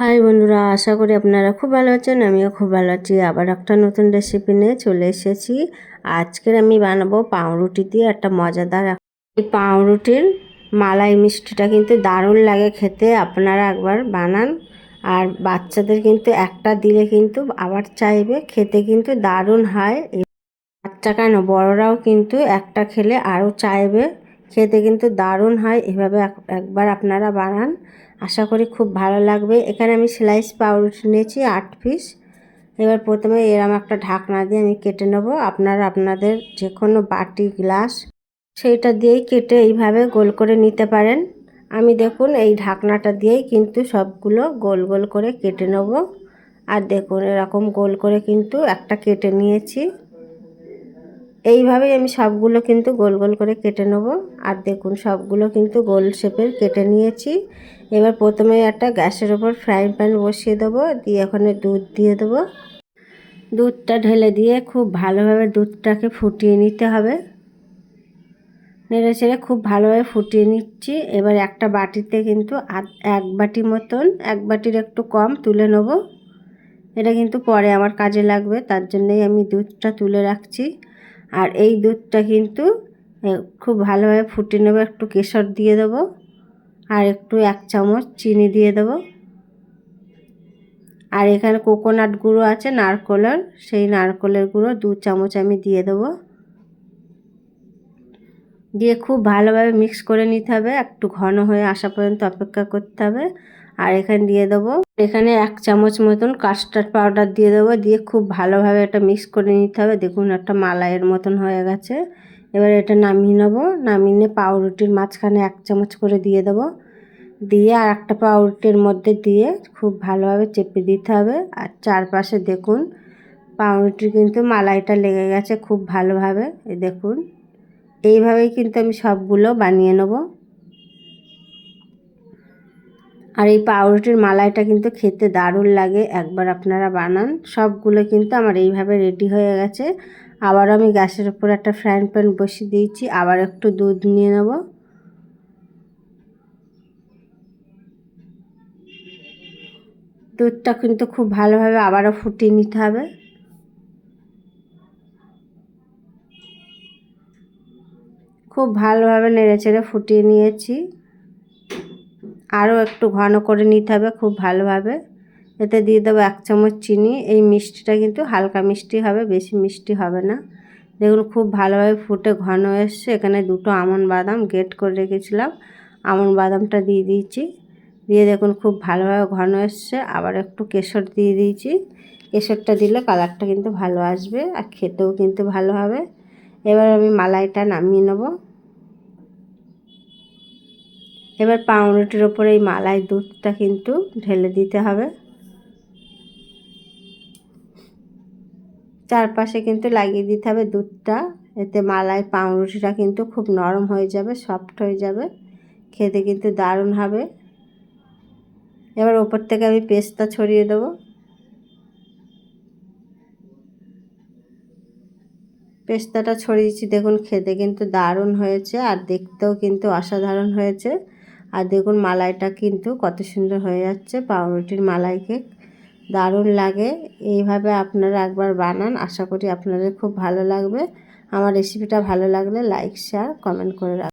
High বন্ধুরা, আশা করি আপনারা খুব ভালো আছেন, আমিও খুব ভালো আছি। আবার একটা নতুন রেসিপি নিয়ে চলে এসেছি। আজকের আমি বানাবো পাউরুটি দিয়ে একটা মজাদার এই পাউরুটির মালাই মিষ্টিটা কিন্তু দারুণ লাগে খেতে, আপনারা একবার বানান। আর বাচ্চাদের কিন্তু একটা দিলে কিন্তু আবার চাইবে, খেতে কিন্তু দারুণ হয়। বাচ্চা কেন, বড়রাও কিন্তু একটা খেলে আরও চাইবে। খেতে কিন্তু দারুণ হয়। এভাবে একবার আপনারা বানান। আশা করি খুব ভালো লাগবে। এখানে আমি স্লাইস পাউরুটি নিয়েছি, আট পিস এবার প্রথমে এরম একটা ঢাকনা দিয়ে আমি কেটে নেব। আপনারা আপনাদের যে কোনো বাটি, গ্লাস, সেইটা দিয়েই কেটে এইভাবে গোল করে নিতে পারেন। আমি দেখুন এই ঢাকনাটা দিয়েই কিন্তু সবগুলো গোল গোল করে কেটে নেব। আর দেখুন এরকম গোল করে কিন্তু একটা কেটে নিয়েছি। এইভাবেই আমি সবগুলো কিন্তু গোল গোল করে কেটে নেব। আর দেখুন, সবগুলো কিন্তু গোল শেপের কেটে নিয়েছি। এবার প্রথমে একটা গ্যাসের ওপর ফ্রাইং প্যান বসিয়ে দেবো। দিয়ে ওখানে দুধ দিয়ে দেবো। দুধটা ঢেলে দিয়ে খুব ভালোভাবে দুধটাকে ফুটিয়ে নিতে হবে। নেড়ে ছেড়ে খুব ভালোভাবে ফুটিয়ে নিচ্ছি। এবার একটা বাটিতে কিন্তু এক বাটি মতন, এক বাটির একটু কম তুলে নেব। এটা কিন্তু পরে আমার কাজে লাগবে, তার জন্যই আমি দুধটা তুলে রাখছি। আর এই দুধটা কিন্তু খুব ভালোভাবে ফুটিয়ে নেব, একটু কেশর দিয়ে দেবো আর একটু এক চামচ চিনি দিয়ে দেবো। আর এখানে কোকোনাট গুঁড়ো আছে, নারকলের, সেই নারকলের গুঁড়ো দু চামচ আমি দিয়ে দেবো। দিয়ে খুব ভালোভাবে মিক্স করে নিতে হবে, একটু ঘন হয়ে আসা পর্যন্ত অপেক্ষা করতে হবে। আর এখানে দিয়ে দেবো। এখানে এক চামচ মতন কাস্টার্ড পাউডার দিয়ে দেবো। দিয়ে খুব ভালোভাবে এটা মিক্স করে নিতে হবে। দেখুন, একটা মালাইয়ের মতন হয়ে গেছে। এবার এটা নামিয়ে নেব। নামিয়ে নিয়ে পাউরুটির মাঝখানে এক চামচ করে দিয়ে দেবো। দিয়ে আর একটা পাউরুটির মধ্যে দিয়ে খুব ভালোভাবে চেপে দিতে হবে। আর চারপাশে দেখুন, পাউরুটির কিন্তু মালাইটা লেগে গেছে খুব ভালোভাবে। দেখুন, এইভাবেই কিন্তু আমি সবগুলো বানিয়ে নেব। আর এই পাউরুটির মালাইটা কিন্তু খেতে দারুণ লাগে। একবার আপনারা বানান। সবগুলো কিন্তু আমার এইভাবে রেডি হয়ে গেছে। আবার আমি গ্যাসের উপর একটা ফ্রাইং প্যান বসিয়ে দিয়েছি। আবার একটু দুধ নিয়ে নেব। দুধটা কিন্তু খুব ভালোভাবে আবারও ফুটিয়ে নিতে হবে। খুব ভালোভাবে নেড়ে চেড়ে ফুটিয়ে নিয়েছি। আরও একটু ঘন করে নিতে হবে খুব ভালোভাবে। এতে দিয়ে দেবো এক চামচ চিনি। এই মিষ্টিটা কিন্তু হালকা মিষ্টি হবে, বেশি মিষ্টি হবে না। দেখুন খুব ভালোভাবে ফুটে ঘন এসছে। এখানে দুটো আমন বাদাম গেট করে রেখেছিলাম। আমন বাদামটা দিয়ে দিয়েছি। দিয়ে দেখুন খুব ভালোভাবে ঘন এসছে। আবার একটু কেশর দিয়ে দিয়েছি। কেশরটা দিলে কালারটা কিন্তু ভালো আসবে আর খেতেও কিন্তু ভালো হবে। এবার আমি মালাইটা নামিয়ে নেব। এবার পাউরুটির ওপরে এই মালাই দুধটা কিন্তু ঢেলে দিতে হবে। চারপাশে কিন্তু লাগিয়ে দিতে হবে দুধটা। এতে মালাই পাউরুটিটা কিন্তু খুব নরম হয়ে যাবে, সফট হয়ে যাবে। খেতে কিন্তু দারুণ হবে। এবার ওপর থেকে আমি পেস্তা ছড়িয়ে দেবো। পেস্তাটা ছড়িয়েছি, দেখুন খেতে কিন্তু দারুণ হয়েছে আর দেখতেও কিন্তু অসাধারণ হয়েছে। আর দেখুন মালাইটা কিন্তু কত সুন্দর হয়ে যাচ্ছে, পাউরুটির মালাই কেক। দারুণ লাগে। এইভাবে আপনারা একবার বানান, আশা করি আপনাদের খুব ভালো লাগবে। আমার রেসিপিটা ভালো লাগলে লাইক শেয়ার কমেন্ট করে রাখ